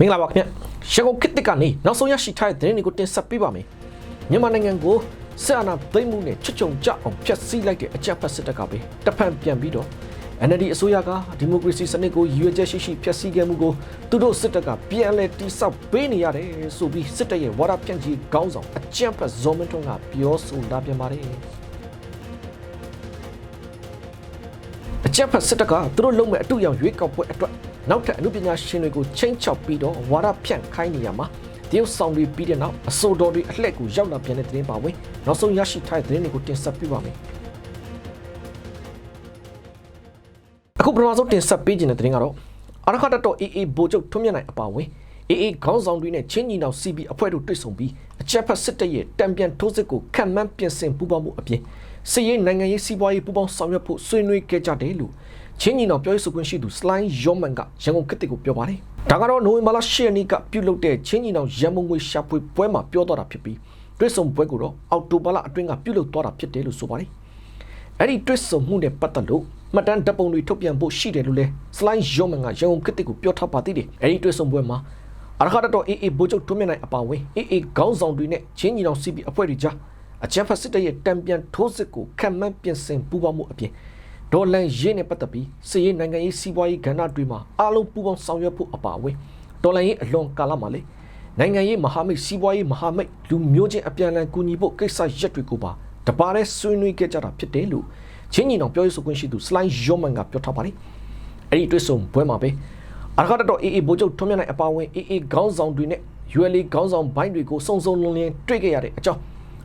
မင်္ဂလာပါခင်ဗျရန်ကုန်ခေတ်သစ်ကနေနောက်ဆုံးရရှိထားတဲ့သတင်းတွေကိုတင်ဆက်ပေးပါမယ်မြန်မာနိုင်ငံကိုစစ်အာဏာသိမ်းမှုနဲ့ချွတ်ချုံကြအောင်ဖျက်ဆီးလိုက်တဲ့အကြမ်းဖက်စစ်တပ်ကပဲတဖန်ပြန်ပြီးတော့ NLD အစိုးရကဒီမိုကရေစီစနစ်ကိုရည်ရွယ်ချက်ရှိရှိဖျက်ဆီးခဲ့မှုကိုသူတို့စစ်တပ်ကပြန်လည်တိစောက်ပေးနေရတယ်ဆိုပြီးစစ်တပ်ရဲ့ဝါဒဖြန့်ချီခေါင်းဆောင်အကြမ်းဖက်ဇော်မင်းထွန်းကပြောဆိုလာပြန်ပါတယ်အကြက်ဖက်စစ်တပ်ကသူတို့လုံးမဲ့အတူရောင်ရွေးကောက်ပွဲအတွက် နောက်ထပ်အမှုပညာရှင်တွေကိုချင်းချောက်ပြီးတော့ဝါဒဖြန့်ခိုင်းနေရမှာတရုတ်ဆောင်တွေပြီးတဲ့နောက်အစိုးတော်တွေအလှည့်ကိုရောက်လာပြန်တဲ့သတင်းပါဝင်နောက်ဆုံးရရှိထားတဲ့သတင်းတွေကိုတင်ဆက်ပေးပါမယ်အခုပထမဆုံးတင်ဆက်ပေးခြင်းတဲ့သတင်းကတော့အရခတ်တော် AA ဘိုလ်ချုပ်ထွန်းမြတ်နိုင်အပါဝင် AA ခေါင်းဆောင်တွေနဲ့ချင်းညီနောင် CB အဖွဲ့တို့တွေ့ဆုံပြီးအကြက်ဖက်စစ်တပ်ရဲ့တံပြန်ထိုးစစ်ကိုခံမှန်းပြင်ဆင်ပူးပေါင်းမှုအပြင်စစ်ရေးနိုင်ငံရေးစီးပွားရေးပူးပေါင်းဆောင်ရွက်ဖို့ဆွေးနွေးခဲ့ကြတယ်လို့ ချင်းညီနောင်ပြောရေးဆိုခွင့်ရှိသူစလိုင်းယောမန်ကရန်ကုန်ခေတ်ကိုပြောပါတယ်။ဒါကတော့နိုဝင်ဘာလ10ရက်နေ့ကပြုလုပ်တဲ့ချင်းညီနောင်ရန်မုံငွေရှာဖွေပွဲမှာပြောသွားတာဖြစ်ပြီးတွေ့ဆုံပွဲကိုတော့အောက်တိုဘာလအတွင်းကပြုလုပ်သွားတာဖြစ်တယ်လို့ဆိုပါတယ်။အဲ့ဒီတွေ့ဆုံမှုနဲ့ပတ်သက်လို့မှတ်တမ်းဓာတ်ပုံတွေထုတ်ပြန်ဖို့ရှိတယ်လို့လဲစလိုင်းယောမန်ကရန်ကုန်ခေတ်ကိုပြောထားပါသေးတယ်။အဲ့ဒီတွေ့ဆုံပွဲမှာအရခတ်တော် AA ဘိုးချုပ်ထွန်းမြတ်နိုင်အပါအဝင် AA ခေါင်းဆောင်တွေနဲ့ချင်းညီနောင် CP အဖွဲ့တွေကြားအကြမ်းဖက်စစ်တပ်ရဲ့တံပြန်ထိုးစစ်ကိုခံမှန်းပြင်ဆင်ပူးပေါင်းမှုအပြင် ဒေါ်လန်ရေးနဲ့ပတ်သက်ပြီးစစ်ရေးနိုင်ငံရေးစီးပွားရေးကဏ္ဍတွေမှာအားလုံးပူးပေါင်းဆောင်ရွက်ဖို့အပါအဝင်ဒေါ်လန်ရေးအလွန်ကာလမှာလေနိုင်ငံရေးမဟာမိတ်စီးပွားရေးမဟာမိတ်လူမျိုးချင်းအပြန်အလှန်ကူညီဖို့ကိစ္စရက်တွေကိုပါတပါးနဲ့ဆွေးနွေးခဲ့ကြတာဖြစ်တယ်လို့ချင်းညီနောင်ပြောရေးဆိုခွင့်ရှိသူစလိုင်းယောမန်ကပြောထားပါတယ်အဲ့ဒီတွေ့ဆုံပွဲမှာပဲအရခတ်တော် AA ဘိုးချုပ်ထွန်းမြတ်နိုင်အပါအဝင် AA ခေါင်းဆောင်တွေနဲ့ ULA ခေါင်းဆောင်ဘိုင်းတွေကိုစုံစုံလင်းလင်းတွေ့ခဲ့ရတဲ့အကြောင်း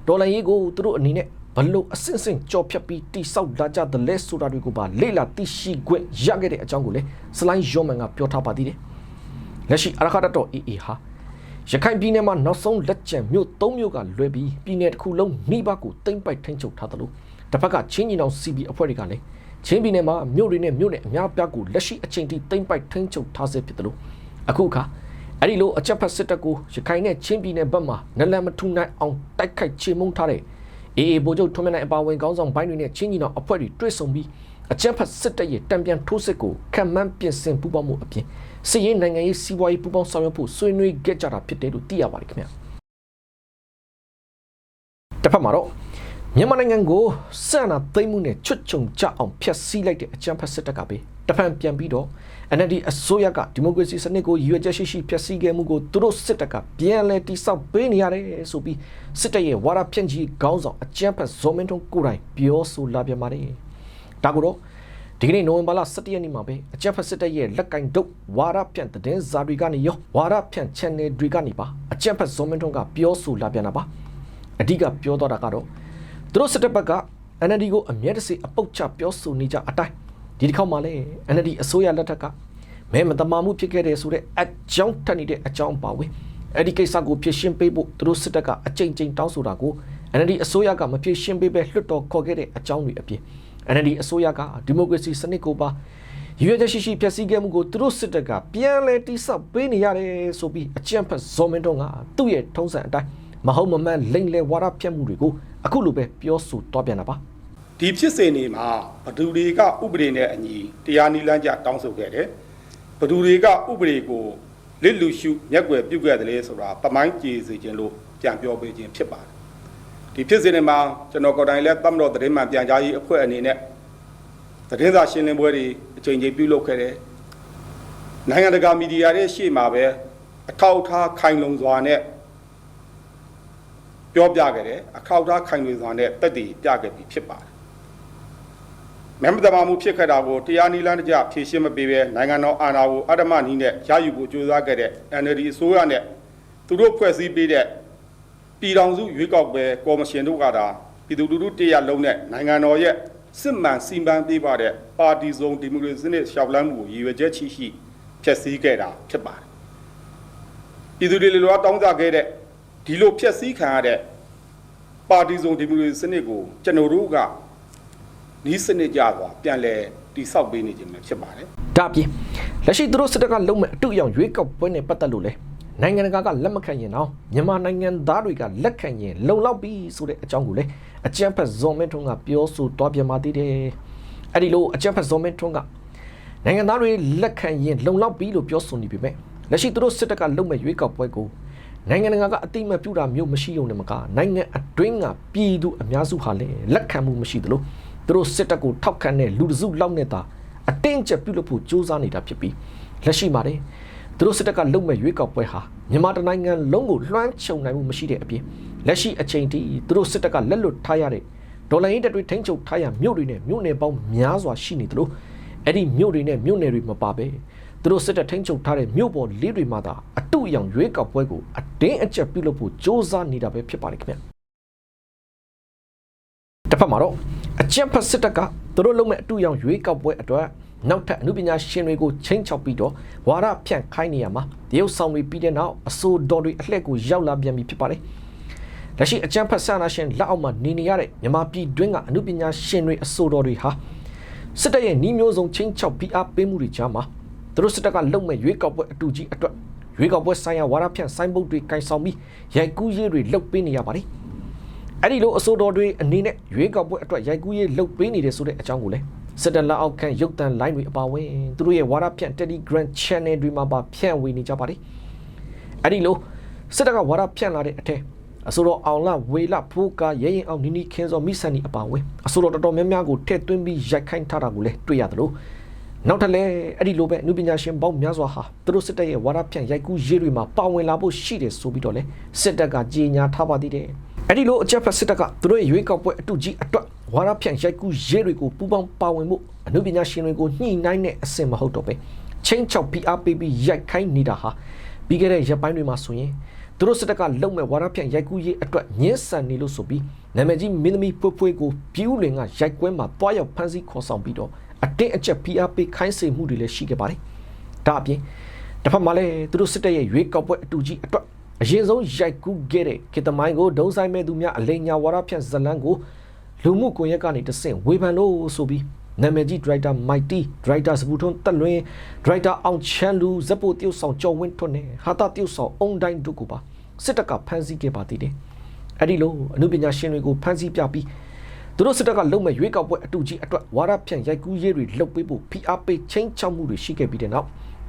ဒေါ်လာရေးကိုသူတို့အနေနဲ့ဘ လို့အစင်စင်ကြော်ဖြတ်ပြီးတိဆောက်လာကြတဲ့လဲဆိုတာတွေကိုပါလေ့လာသိရှိခွင့်ရခဲ့တဲ့အကြောင်းကိုလည်းစလိုင်းယောမန်ကပြောထားပါသေးတယ်။လက်ရှိအရခတ်တော် AA ဟာရခိုင်ပြည်နယ်မှာနောက်ဆုံးလက်ကျန်မြို့၃မြို့ကလွဲပြီးပြည်နယ်တစ်ခုလုံးနှိဘကိုတိမ့်ပိုက်ထိန်းချုပ်ထားသလိုတစ်ဖက်ကချင်းညီနောင် CB အဖွဲ့တွေကလည်းချင်းပြည်နယ်မှာမြို့တွေနဲ့မြို့နယ်အများပြားကိုလက်ရှိအချိန်ထိတိမ့်ပိုက်ထိန်းချုပ်ထားဆဲဖြစ်တယ်လို့အခုအခါအဲ့ဒီလိုအကြက်ဖက်စစ်တပ်ကိုရခိုင်နဲ့ချင်းပြည်နယ်ဘက်မှာနလန်မထူနိုင်အောင်တိုက်ခိုက်ချေမှုန်းထားတဲ့ အေအေဗိုလ်ချုပ်ထွန်းမြတ်နိုင်အပါအဝင်ခေါင်းဆောင်ဘိုင်းတွေနဲ့ချင်းညီနောင်အဖွဲ့တွေတွေ့ဆုံပြီးအကြက်ဖက်စစ်တပ်ရဲ့တံပြန်ထိုးစစ်ကိုခံမှန်းပြင်ဆင်ပူးပေါင်းမှုအပြင်စစ်ရေးနိုင်ငံရေးစီးပွားရေးပူးပေါင်းဆောင်ရွက်ဖို့ဆွေးနွေးခဲ့ကြတာဖြစ်တယ်လို့သိရပါတယ်ခင်ဗျာတစ်ဖက်မှာတော့ မြန်မာနိုင်ငံကိုစံနာသိမ့်မှုနဲ့ချွတ်ချုံကြအောင်ဖျက်ဆီးလိုက်တဲ့အကြမ်းဖက်စစ်တပ်ကပဲတဖန်ပြန်ပြီးတော့ NLD အစိုးရကဒီမိုကရေစီစနစ်ကိုရည်ရွယ်ချက်ရှိရှိဖျက်ဆီးခဲ့မှုကိုသူတို့စစ်တပ်ကပြန်လဲတိစောက်ပေးနေရတယ်ဆိုပြီးစစ်တပ်ရဲ့ဝါဒဖြန့်ချီခေါင်းဆောင်အကြမ်းဖက်ဇော်မင်းထွန်းကိုယ်တိုင်ပြောဆိုလာပြန်ပါတယ်။ဒါကိုတော့ဒီကနေ့နိုဝင်ဘာလ17ရက်နေ့မှာပဲအကြမ်းဖက်စစ်တပ်ရဲ့လက်ကင်ဒုတ်ဝါဒဖြန့်တဲ့ဇာတွေကနေရောဝါဒဖြန့် channel တွေကနေပါအကြမ်းဖက်ဇော်မင်းထွန်းကပြောဆိုလာပြန်တာပါ။အဓိကပြောတော့တာကတော့ သူတို့စစ်တပ်ဘက်က NLD ကိုအမြဲတစေအပုတ်ချပြောဆိုနေကြအတိုင်းဒီတစ်ခေါက်မှလည်း NLD အစိုးရလက်ထက်ကမဲမတမာမှုဖြစ်ခဲ့တယ်ဆိုတဲ့အကြောင်းထက်နေတဲ့အကြောင်းပါဝင်အဲ့ဒီကိစ္စကိုဖြေရှင်းပေးဖို့သူတို့စစ်တပ်ကအကြိမ်ကြိမ်တောင်းဆိုတာကို NLD အစိုးရကမဖြေရှင်းပေးပဲလွှတ်တော်ခေါ်ခဲ့တဲ့အကြောင်းတွေအပြင် NLD အစိုးရကဒီမိုကရေစီစနစ်ကိုပါရွေးချက်ရှိရှိဖျက်ဆီးခဲ့မှုကိုသူတို့စစ်တပ်ကပြန်လဲတိဆောက်ပေးနေရတယ်ဆိုပြီးအကြံဖက်ဇော်မင်းတို့ကသူ့ရဲ့ထုံးစံအတိုင်း မဟုတ်မမှန်လိမ့်လဲဝါဒဖြတ်မှုတွေကိုအခုလိုပဲပြောဆိုတော့ပြန်တာပါဒီဖြစ်စဉ်တွေမှာဘဒူတွေကဥပဒေနဲ့အညီတရားနိလန်းကြတောင်းဆိုခဲ့တယ်ဘဒူတွေကဥပဒေကိုလစ်လူရှုမျက်ွယ်ပြုတ်ခဲ့တယ်လေဆိုတာပမိုင်းကြည်စေခြင်းလို့ကြံပြောပေးခြင်းဖြစ်ပါတယ်ဒီဖြစ်စဉ်တွေမှာကျွန်တော်ကိုယ်တိုင်လည်းတမတော်သတင်းမှန်ပြန်ကြားရေးအဖွဲ့အနေနဲ့သတင်းစာရှင်းလင်းပွဲတွေအချိန်ချင်းပြုလုပ်ခဲ့တယ်နိုင်ငံတကာမီဒီယာတွေရှေ့မှာပဲအထောက်အထားခိုင်လုံစွာနဲ့ ပြောပြခဲ့တယ်အထောက်အထားခိုင်လုံစွာနဲ့တက်တည်ပြခဲ့ပြီးဖြစ်ပါတယ်မဲမတမာမှုဖြစ်ခဲ့တာကိုတရားနီလန်းတကြဖြေရှင်းမပေးဘဲနိုင်ငံတော်အာဏာကိုအဓမ္မနည်းနဲ့ရယူဖို့ကြိုးစားခဲ့တဲ့ NLD အစိုးရနဲ့သူတို့ဖွဲ့စည်းပေးတဲ့ပြည်ထောင်စုရွေးကောက်ပွဲကော်မရှင်တို့ကဒါပြည်သူလူထုတရက်လုံးနဲ့နိုင်ငံတော်ရဲ့စစ်မှန်စီမံပေးပါတဲ့ပါတီစုံဒီမိုကရေစီနဲ့ရှောက်လန်းမှုကိုရည်ရွယ်ချက်ရှိရှိဖျက်ဆီးခဲ့တာဖြစ်ပါတယ်ပြည်သူတွေလိုလားတောင်းကြခဲ့တဲ့ဒီလိုဖျက်ဆီးခံရတဲ့ ပါတီစုံဒီမိုကရေစီစနစ်ကိုကျွန်တော်တို့ကနီးစနစ်ကြသွားပြန်လဲတိဆောက်ပေးနေခြင်းပဲဖြစ်ပါတယ်ဒါအပြင်လက်ရှိသူတို့စစ်တပ်ကလုံးမဲ့အတူအယောင်ရွေးကောက်ပွဲနဲ့ပတ်သက်လို့လဲနိုင်ငံတကာကလက်မခံရင်တော့မြန်မာနိုင်ငံသားတွေကလက်ခံရင်လုံလောက်ပြီဆိုတဲ့အကြောင်းကိုလေအကြံဖက်ဇော်မင်းထွန်းကပြောဆိုသွားပြန်ပါသေးတယ်အဲ့ဒီလိုအကြံဖက်ဇော်မင်းထွန်းကနိုင်ငံသားတွေလက်ခံရင်လုံလောက်ပြီလို့ပြောဆိုနေပြီမဲ့လက်ရှိသူတို့စစ်တပ်ကလုံမဲ့ရွေးကောက်ပွဲကို နိုင်ငံတကာကအတိမတ်ပြုတာမျိုးမရှိုံနဲ့မကနိုင်ငံအတွင်းကပြည်သူအများစုဟာလည်းလက်ခံမှုမရှိသလိုသူတို့စစ်တပ်ကိုထောက်ခံတဲ့လူတစုလောက်နဲ့သာအတင်းကျပ်ပြုလုပ်ဖို့ကြိုးစားနေတာဖြစ်ပြီးလက်ရှိမှာတယ်သူတို့စစ်တပ်ကလုံမဲ့ရွေးကောက်ပွဲဟာမြန်မာတိုင်းနိုင်ငံလုံးကိုလွှမ်းခြုံနိုင်မှုမရှိတဲ့အပြင်လက်ရှိအချိန်ထိသူတို့စစ်တပ်ကလက်လွတ်ထားရတဲ့ဒေါ်လာရင်းတပ်တွေထိန်းချုပ်ထားရမြို့တွေနဲ့မြို့နယ်ပေါင်းများစွာရှိနေသလိုအဲ့ဒီမြို့တွေနဲ့မြို့နယ်တွေမပါပဲ သူတို့စစ်တပ်ထိန်းချုပ်ထားတဲ့မြို့ပေါ်လေးတွေမှာသာအတုအယောင်ရွေးကောက်ပွဲကိုအတင်းအကျပ်ပြုလုပ်ဖို့စ조사နေတာပဲဖြစ်ပါတယ်ခင်ဗျတစ်ဖက်မှာတော့အကြက်ဖက်စစ်တပ်ကသူတို့လုံးမဲ့အတူရောင်ရွေးကောက်ပွဲအတွက်နောက်ထပ်အမှုပညာရှင်တွေကိုချင်းချောက်ပြီးတော့ဝါရဖြန့်ခိုင်းနေရမှာတရုတ်ဆောင်တွေပြီးတဲ့နောက်အဆိုတော်တွေအလှည့်ကိုရောက်လာပြန်ပြီဖြစ်ပါတယ်လက်ရှိအကြံဖက်ဆန္ဒရှင်လက်အောက်မှာနေနေရတဲ့မြန်မာပြည်တွင်းကအမှုပညာရှင်တွေအဆိုတော်တွေဟာစစ်တပ်ရဲ့နှီးမျိုးစုံချင်းချောက်ပြီးအားပေးမှုတွေကြားမှာ သူတို့စစ်တပ်ကလုံမဲ့ရွေးကောက်ပွဲအတူကြီးအတွက်ရွေးကောက်ပွဲဆိုင်ရာဝါရဖြန့်ဆိုင်းဘုတ်တွေကင်ဆောင်ပြီးရိုက်ကူးရေးတွေလုပ်ပေးနေရပါတယ်အဲ့ဒီလိုအဆိုတော်တွေအနေနဲ့ရွေးကောက်ပွဲအတွက်ရိုက်ကူးရေးလုပ်ပေးနေတယ်ဆိုတဲ့အကြောင်းကိုလည်းစစ်တပ်လက်အောက်ခံရုပ်သံလိုင်းတွေအပါအဝင်သူတို့ရဲ့ဝါရဖြန့် Telegram Channel တွေမှာပါဖြန့်ဝေနေကြပါတယ်အဲ့ဒီလိုစစ်တပ်ကဝါရဖြန့်လာတဲ့အထက်အဆိုတော်အောင်လဝေလဖိုးကရဲရင်အောင်နီနီခင်းစောမိဆန်နီအပါအဝင်အဆိုတော်တော်တော်များများကိုထည့်သွင်းပြီးရိုက်ခိုင်းထားတာကိုလည်းတွေ့ရတယ်လို့ နောက်ထပ်လည်းအဲ့ဒီလိုပဲအနုပညာရှင်ပေါင်းများစွာဟာသူတို့စစ်တပ်ရဲ့ဝါဒဖြန့်ရိုက်ကူးရေးတွေမှာပါဝင်လာဖို့ရှိတယ်ဆိုပြီးတော့လေစစ်တပ်ကကြေညာထားပါသေးတယ်အဲ့ဒီလိုအကြက်ဖက်စစ်တပ်ကသူတို့ရဲ့ရွေးကောက်ပွဲအတူကြီးအတွက်ဝါဒဖြန့်ရိုက်ကူးရေးတွေကိုပူးပေါင်းပါဝင်မှုအနုပညာရှင်တွေကိုညှိနှိုင်းတဲ့အဆင့်မဟုတ်တော့ပဲချင်းချောက် PRP ပြီးရိုက်ခိုင်းနေတာဟာပြီးခဲ့တဲ့ရက်ပိုင်းတွေမှာဆိုရင်သူတို့စစ်တပ်ကလုံမဲ့ဝါဒဖြန့်ရိုက်ကူးရေးအတွက်ညှင်းဆန်နေလို့ဆိုပြီး နာမည်ကြီးမင်းသမီးဖွေးဖွေးကိုပြူးလင်ကရိုက်ကွဲမှာတွားရောက်ဖမ်းဆီးခေါ်ဆောင်ပြီးတော့အတင်းအကျပ် PRP ခိုင်းစေမှုတွေလည်းရှိခဲ့ပါတယ်။ဒါအပြင်တစ်ဖက်မှာလည်းသူတို့စစ်တပ်ရဲ့ရွေးကောက်ပွဲအတူကြီးအတွက်အရင်ဆုံးရိုက်ကူးခဲ့တဲ့ခေတ္တမိုင်းကိုဒုံဆိုင်မဲ့သူများအလိညာဝါဒဖြန့်ဇလန်းကိုလူမှုကွန်ရက်ကနေတဆင့်ဝေဖန်လို့ဆိုပြီးနာမည်ကြီးဒရိုက်တာမိုက်တီဒရိုက်တာစပူထွန်းတက်လွင်ဒရိုက်တာအောင်ချန်လူဇက်ပိုတရုတ်ဆောင်ကျော်ဝင်းထွန်းနဲ့ဟာတာတရုတ်ဆောင်အုံတိုင်းတို့ကိုပါစစ်တပ်ကဖမ်းဆီးခဲ့ပါသေးတယ်။ အဲ့ဒီလိုအမှုပညာရှင်တွေကိုဖမ်းဆီးပြပြီးသူတို့စစ်တပ်ကလုံမဲ့ရွေးကောက်ပွဲအတူကြီးအတွက်ဝါဒဖြန့်ရိုက်ကူးရေးတွေလှုပ်ပေးဖို့ဖိအားပေးချင်းချောက်မှုတွေရှိခဲ့ပြီးတဲ့နောက်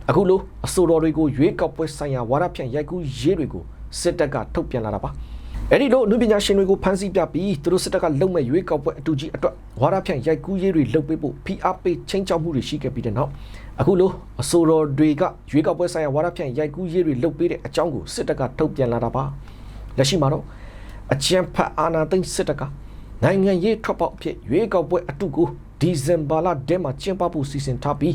အခုလိုအဆိုတော်တွေကိုရွေးကောက်ပွဲဆိုင်ရာဝါဒဖြန့်ရိုက်ကူးရေးတွေကိုစစ်တပ်ကထုတ်ပြန်လာတာပါအဲ့ဒီလိုအမှုပညာရှင်တွေကိုဖမ်းဆီးပြပြီးသူတို့စစ်တပ်ကလုံမဲ့ရွေးကောက်ပွဲအတူကြီးအတွက်ဝါဒဖြန့်ရိုက်ကူးရေးတွေလှုပ်ပေးဖို့ဖိအားပေးချင်းချောက်မှုတွေရှိခဲ့ပြီးတဲ့နောက်အခုလိုအဆိုတော်တွေကရွေးကောက်ပွဲဆိုင်ရာဝါဒဖြန့်ရိုက်ကူးရေးတွေလှုပ်ပေးတဲ့အကြောင်းကိုစစ်တပ်ကထုတ်ပြန်လာတာပါလက်ရှိမှာတော့ အကြံဖတ်အာနာသိန်းစစ်တပ်ကနိုင်ငံရေးထွက်ပေါက်အဖြစ်ရွေးကောက်ပွဲအတုကိုဒီဇင်ဘာလထဲမှာကျင်းပဖို့စီစဉ်ထားပြီး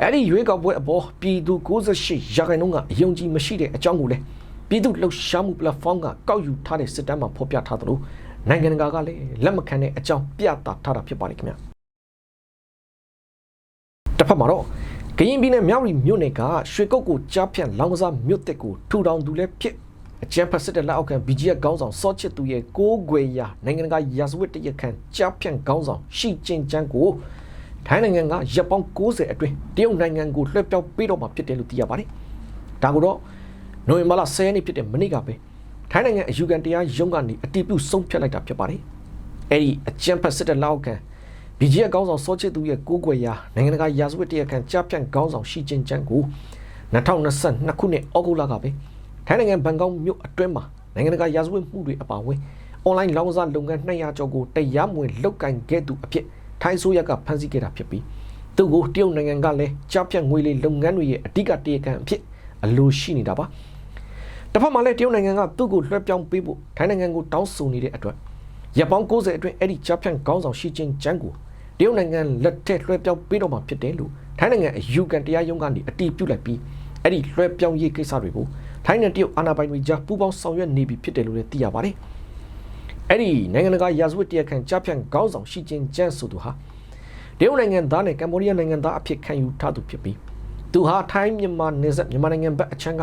အဲ့ဒီရွေးကောက်ပွဲအပေါ်ပြည်သူ68ရာခိုင်နှုန်းကအယုံကြည်မရှိတဲ့အကြောင်းကိုလည်းပြည်သူလှုပ်ရှားမှု platform ကကောက်ယူထားတဲ့စစ်တမ်းမှာဖော်ပြထားသလိုနိုင်ငံတကာကလည်းလက်မခံတဲ့အကြောင်းပြသထားတာဖြစ်ပါလိမ့်ခင်ဗျာတစ်ဖက်မှာတော့ကရင်ပြည်နယ်မြောက်ရီမြို့နယ်ကရွှေကုတ်ကိုကြားဖြန့်လောင်းကစားမြို့တက်ကိုထူထောင်သူလည်းဖြစ် အကျန်းဖက်စစ်တဲ့လက်အောက်ခံ BGF ခေါင်းဆောင်စောချစ်သူရဲ့ကိုးကွယ်ရာနိုင်ငံတကာရာဇဝတ်တရခန့်ကြားဖြန့်ခေါင်းဆောင်ရှီကျင်ကျန်းကိုထိုင်းနိုင်ငံကရပ်ပေါင်း90အတွင်းတရုတ်နိုင်ငံကိုလွှဲပြောင်းပေးတော့မှာဖြစ်တယ်လို့သိရပါတယ်။ဒါကတော့နိုဝင်ဘာလ10ရက်နေ့ဖြစ်တဲ့မနေ့ကပဲထိုင်းနိုင်ငံအယူခံတရားရုံးကနေအတည်ပြုဆုံးဖြတ်လိုက်တာဖြစ်ပါတယ်။အဲ့ဒီအကျန်းဖက်စစ်တဲ့လက်အောက်ခံ BGF ခေါင်းဆောင်စောချစ်သူရဲ့ကိုးကွယ်ရာနိုင်ငံတကာရာဇဝတ်တရခန့်ကြားဖြန့်ခေါင်းဆောင်ရှီကျင်ကျန်းကို2022ခုနှစ်ဩဂုတ်လကပဲ ထိုင်းနိုင်ငံဘန်ကောက်မြို့အတွင်းမှာနိုင်ငံတကာရာဇဝတ်မှုတွေအပါအဝင်အွန်လိုင်းလောင်းကစားလုပ်ငန်း200ကျော်ကိုတရားမဝင်လုပ်ကင်ခဲ့သူအဖြစ်ထိုင်းဆိုရကဖမ်းဆီးခဲ့တာဖြစ်ပြီးသူ့ကိုတရုတ်နိုင်ငံကလည်းကြားဖြတ်ငွေလေးလုပ်ငန်းတွေရဲ့အဓိကတရားခံအဖြစ်အလိုရှိနေတာပါတစ်ဖက်မှာလည်းတရုတ်နိုင်ငံကသူ့ကိုလွှဲပြောင်းပေးဖို့ထိုင်းနိုင်ငံကိုတောင်းဆိုနေတဲ့အတွက်ရပ်ပေါင်း90အတွင်းအဲ့ဒီကြားဖြတ်ခေါင်းဆောင်ရှီကျင်းကျန်းကိုတရုတ်နိုင်ငံလက်ထက်လွှဲပြောင်းပေးတော့မှာဖြစ်တယ်လို့ထိုင်းနိုင်ငံအယူခံတရားရုံးကနေအတည်ပြုလိုက်ပြီးအဲ့ဒီလွှဲပြောင်းရေးကိစ္စတွေကို ထိုင်းနဲ့တရုတ်အာဏာပိုင်တွေကြားပူးပေါင်းဆောင်ရွက်နေပြီဖြစ်တယ်လို့လည်းသိရပါတယ်။အဲ့ဒီနိုင်ငံတကာရာဇဝတ်တရားခံကြားဖြန့်ခေါင်းဆောင်ရှီကျင်းကျန်းဆိုသူဟာတရုတ်နိုင်ငံသားနဲ့ကမ္ဘောဒီးယားနိုင်ငံသားအဖြစ်ခံယူထားသူဖြစ်ပြီးသူဟာထိုင်းမြန်မာနယ်စပ်မြန်မာနိုင်ငံဘက်အချမ်းက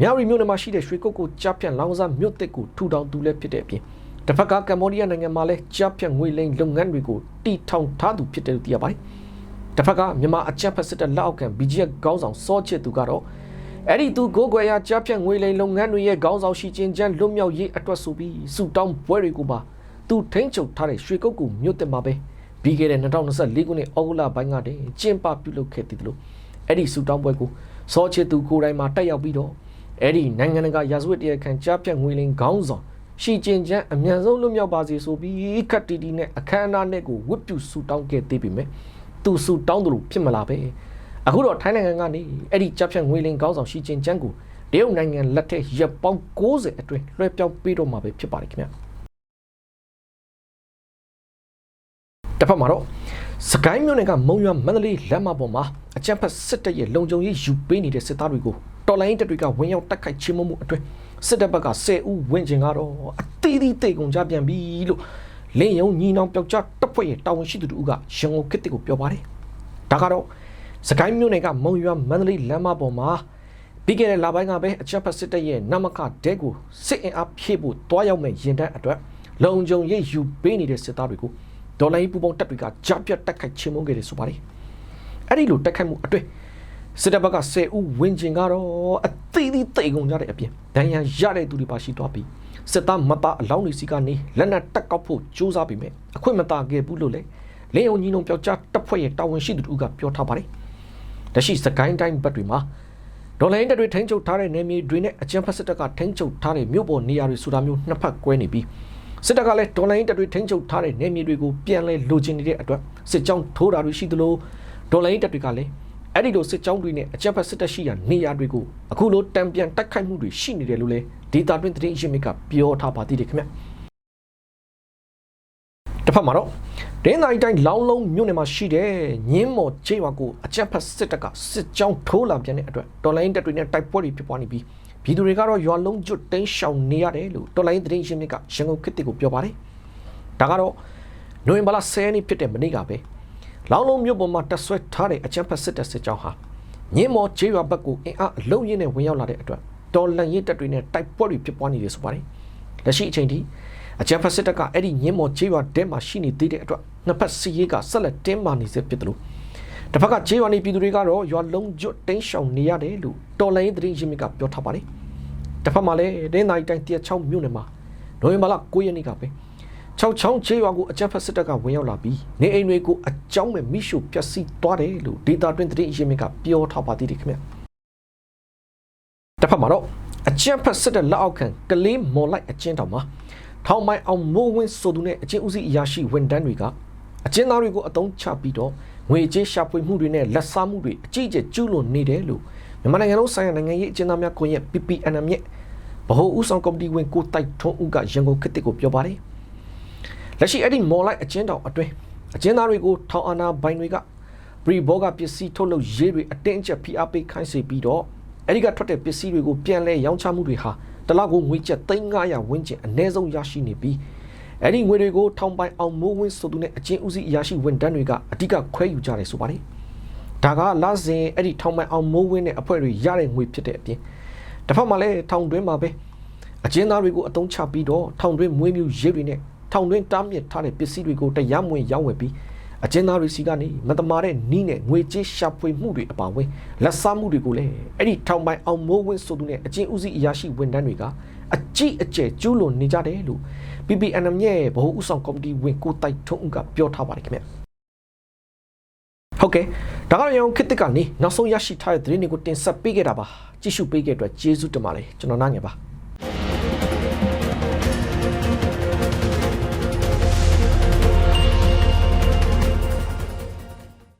မြောက်ရီမြို့နယ်မှာရှိတဲ့ရွှေကုတ်ကိုကြားဖြန့်လောင်စာမြို့တစ်ကိုထူထောင်သူလည်းဖြစ်တဲ့အပြင်တစ်ဖက်ကကမ္ဘောဒီးယားနိုင်ငံမှာလည်းကြားဖြန့်ငွေလိမ်လုပ်ငန်းတွေကိုတီထောင်ထားသူဖြစ်တယ်လို့သိရပါတယ်။တစ်ဖက်ကမြန်မာအကြမ်းဖက်စစ်တပ်လက်အောက်ခံ BGF ခေါင်းဆောင်စောချစ်သူကတော့ အဲ့ဒီသူကိုကွယ်ရာကြားဖြတ်ငွေလိမ်လုပ်ငန်းတွေရဲ့ခေါင်းဆောင်ရှိခြင်းချမ်းလွတ်မြောက်ရေးအတွက်ဆိုပြီးစုတောင်းပွဲတွေကိုပါသူထိန်းချုပ်ထားတဲ့ရွှေကုတ်ကူမြို့တက်မှာပဲပြီးခဲ့တဲ့2024ခုနှစ်ဩဂုတ်လပိုင်းကတည်းကကျင်းပပြုလုပ်ခဲ့တည်တယ်လို့အဲ့ဒီဆူတောင်းပွဲကိုစောချစ်သူကိုယ်တိုင်မှာတက်ရောက်ပြီးတော့အဲ့ဒီနိုင်ငံတကာရာဇဝတ်တရားခံကြားဖြတ်ငွေလင်းခေါင်းဆောင်ရှီကျင်ချမ်းအမြန်ဆုံးလွတ်မြောက်ပါစေဆိုပြီးကတ်တီတီနဲ့အခမ်းအနားနဲ့ကိုဝတ်ပြုဆူတောင်းခဲ့သေးပေမဲ့သူဆူတောင်းတယ်လို့ဖြစ်မလာပဲ အခုတော့ထိုင်းနိုင်ငံကနေအဲ့ဒီကြားဖြတ်ငွေလင်းခေါင်းဆောင်ရှီကျင်ချမ်းကိုတရုတ်နိုင်ငံလက်ထက်ရပ်ပေါင်း60အတွင်းလွှဲပြောင်းပေးတော့မှာပဲဖြစ်ပါတယ်ခင်ဗျာတစ်ဖက်မှာတော့စကိုင်းမြို့နယ်ကမုံရွာမန္တလေးလမ်းမပေါ်မှာအကြမ်းဖက်စစ်တပ်ရဲ့လုံခြုံရေးယူပေးနေတဲ့စစ်သားတွေကိုတော်လိုင်းတပ်တွေကဝင်ရောက်တိုက်ခိုက်ချင်းမမှုအတွင်းစစ်တပ်ဘက်က10ဦးဝန်းကျင်ကတော့အသေးသေးတိတ်ကုန်ကြပြန်ပြီလို့လင်းယုံညီနောင်ပျောက်ကြားတပ်ဖွဲ့ရဲ့တာဝန်ရှိသူတို့ကရန်ကုန်ခေတ်တစ်ကိုပြောပါတယ်ဒါကတော့ စကိုင်းမြို့နယ်ကမုံရွာမန္တလေးလမ်းမပေါ်မှာပြီးခဲ့တဲ့လပိုင်းကပဲအကြမ်းဖက်စစ်တပ်ရဲ့နမခဒဲကိုစစ်အင်အားဖြည့်ဖို့တွားရောက်မဲ့ရင်တန်းအတွက်လုံခြုံရေးယူပေးနေတဲ့စစ်သားတွေကိုဒေါ်လာရေးပူပေါင်းတပ်တွေကကြားပြတ်တက်ခိုက်ချင်းမုန်းခဲ့တယ်ဆိုပါတယ်အဲ့ဒီလိုတက်ခိုက်မှုအတွင်းစစ်တပ်ဘက်က10ဦးဝင်းကျင်ကတော့အသေးသေးတိတ်ကုန်ကြတဲ့အပြင်ဒဏ်ရာရတဲ့သူတွေပါရှိသွားပြီးစစ်သားမသားအလောင်းတွေစီကနေလက်နက်တက်ကောက်ဖို့ကြိုးစားပြီးမြဲအခွင့်မသာခဲ့ဘူးလို့လေလင်းအောင်ကြီးနှုံပျောက်ကြားတပ်ဖွဲ့ရဲ့တာဝန်ရှိသူတို့ကပြောထားပါတယ် လက်ရှိစကိုင်းတိုင်းဘက်တွေမှာဒေါ်လာရင်းတပ်တွေထိန်းချုပ်ထားတဲ့နေမြေတွေနဲ့အကြမ်းဖက်စစ်တပ်ကထိန်းချုပ်ထားတဲ့မြို့ပေါ်နေရာတွေဆိုတာမျိုးနှစ်ဖက်ကွဲနေပြီးစစ်တပ်ကလည်းဒေါ်လာရင်းတပ်တွေထိန်းချုပ်ထားတဲ့နေမြေတွေကိုပြန်လဲလိုချင်နေတဲ့အတွက်စစ်ကြောင်းထိုးတာတွေရှိသလိုဒေါ်လာရင်းတပ်တွေကလည်းအဲ့ဒီလိုစစ်ကြောင်းတွေနဲ့အကြမ်းဖက်စစ်တပ်ရှိရာနေရာတွေကိုအခုလိုတံပြန်တိုက်ခိုက်မှုတွေရှိနေတယ်လို့လည်းဒေတာတွင်သတင်းရင်းမြစ်ကပြောထားပါသေးတယ်ခင်ဗျတစ်ဖက်မှာတော့ ဒင်းနိုင်တိုင်းလောင်းလုံးမြို့နယ်မှာရှိတဲ့ညင်းမော်ချေဝါကိုအကြမ်းဖက်စစ်တပ်ကစစ်ကြောင်းထိုးလာပြန်တဲ့အတွက်ဒေါ်လာရင်းတပ်တွေနဲ့တိုက်ပွဲတွေဖြစ်ပွားနေပြီးပြည်သူတွေကတော့ရွာလုံးကျွတ်တင်းရှောင်နေရတယ်လို့ဒေါ်လာရင်းသတင်းရင်းမြစ်ကရန်ကုန်ခေတ်ကိုပြောပါတယ်ဒါကတော့နိုဝင်ဘာလ10ရက်နေ့ဖြစ်တဲ့မနေ့ကပဲလောင်းလုံးမြို့ပေါ်မှာတက်ဆွဲထားတဲ့အကြမ်းဖက်စစ်တပ်စစ်ကြောင်းဟာညင်းမော်ချေဝါဘက်ကိုအင်အားအလုံးရင်းနဲ့ဝင်ရောက်လာတဲ့အတွက်ဒေါ်လာရင်းတပ်တွေနဲ့တိုက်ပွဲတွေဖြစ်ပွားနေတယ်ဆိုပါတယ်လက်ရှိအချိန်ထိအကြံဖက်စစ်တပ်ကအဲ့ဒီညင်းမော်ချေးရွာတဲမှာရှိနေသေးတဲ့အတွက် နှစ်ဖက်စီရေးကဆက်လက်တင်းမာနေစေဖြစ်တယ်လို့တစ်ဖက်ကချေးရွာနေပြည်သူတွေကတော့ရွာလုံးကျွတ်တင်းရှောင်နေရတယ်လို့တော်လိုင်းရေးသတင်းရင်းမြစ်ကပြောထားပါတယ်တစ်ဖက်မှာလည်းဒင်းနိုင်တိုင်းတရချောင်းမြို့နယ်မှာနိုဝင်ဘာလ9ရက်နေ့ကပဲ6ချောင်းချေးရွာကိုအကြံဖက်စစ်တပ်ကဝင်ရောက်လာပြီးနေအိမ်တွေကိုအကြောင်းမဲ့မိရှုပျက်စီးသွားတယ်လို့ဒေတာတွင်သတင်းရင်းမြစ်ကပြောထားပါသေးတယ်ခင်ဗျတစ်ဖက်မှာတော့အကြံဖက်စစ်တပ်လက်အောက်ခံကလေးမော်လိုက်အကျဉ်းတောင်မှာထောင်မိုင်အောင်မိုးဝင်းဆိုသူနဲ့အချင်းဦးစီးအရာရှိဝန်တန်းတွေက အချင်းသားတွေကိုအတုံးချပြီးတော့ငွေကြေးရှာဖွေမှုတွေနဲ့လက်စားမှုတွေအကြီးအကျယ်ကျူးလွန်နေတယ်လို့မြန်မာနိုင်ငံလုံးဆိုင်ရာနိုင်ငံရေးအကျဉ်းသားများကွန်ရက် PPNM ရဲ့ဗဟိုဦးဆောင်ကော်မတီဝင်ကိုတိုက်ထွန်းဦးကရန်ကုန်ခေတ်ကိုပြောပါတယ်လက်ရှိအဲ့ဒီမော်လိုက်အချင်းတောင်အတွင်းအချင်းသားတွေကိုထောင်အာဏာပိုင်တွေကပရီဘောကပစ္စည်းထုတ်လုပ်ရေးတွေအတင်းအကျပ်ဖိအားပေးခိုင်းစေပြီးတော့အဲ့ဒီကထွက်တဲ့ပစ္စည်းတွေကိုပြန်လဲရောင်းချမှုတွေဟာတလောက်ကိုငွေကျပ်3900ဝန်းကျင်အနည်းဆုံးရရှိနေပြီး အဲ့ဒီငွေတွေကိုထောင်ပိုင်အောင်မိုးဝင်းဆိုသူနဲ့အချင်းဦးစီးအရာရှိဝန်တန်းတွေကအဓိကခွဲယူကြတယ်ဆိုပါတယ်ဒါကလာစဉ်အဲ့ဒီထောင်ပိုင်အောင်မိုးဝင်းနဲ့အဖွဲ့တွေရတဲ့ငွေဖြစ်တဲ့အပြင်တစ်ဖက်မှာလည်းထောင်တွင်းမှာပဲအချင်းသားတွေကိုအတုံးချပြီးတော့ထောင်တွင်းမွေးမြူရေးတွေနဲ့ထောင်တွင်းတားမြစ်ထားတဲ့ပစ္စည်းတွေကိုတရားမဝင်ရောင်းဝယ်ပြီးအကျဉ်းသားတွေစီကနေမတမာတဲ့နီးနဲ့ငွေကြေးရှာဖွေမှုတွေအပါအဝင်လက်စားမှုတွေကိုလည်းအဲ့ဒီထောင်ပိုင်အောင်မိုးဝင်းဆိုသူနဲ့အကျဉ်းဦးစီးအရာရှိဝန်တန်းတွေက အကြီးအကျယ်ကျူးလွန်နေကြတယ်လို့ PPNM ရဲ့ဗဟိုဥဆောင်ကော်မတီဝင်ကိုတိုက်ထွန်းဦးကပြောထားပါတယ်ခင်ဗျဟုတ်ကဲ့ဒါကတော့ရအောင်ခစ်တစ်ကနေနောက်ဆုံးရရှိထားတဲ့သတင်းတွေကိုတင်ဆက်ပေးခဲ့တာပါကြည့်ရှုပေးခဲ့တဲ့အတွက်ကျေးဇူးတင်ပါတယ်ကျွန်တော်နားငယ်ပါ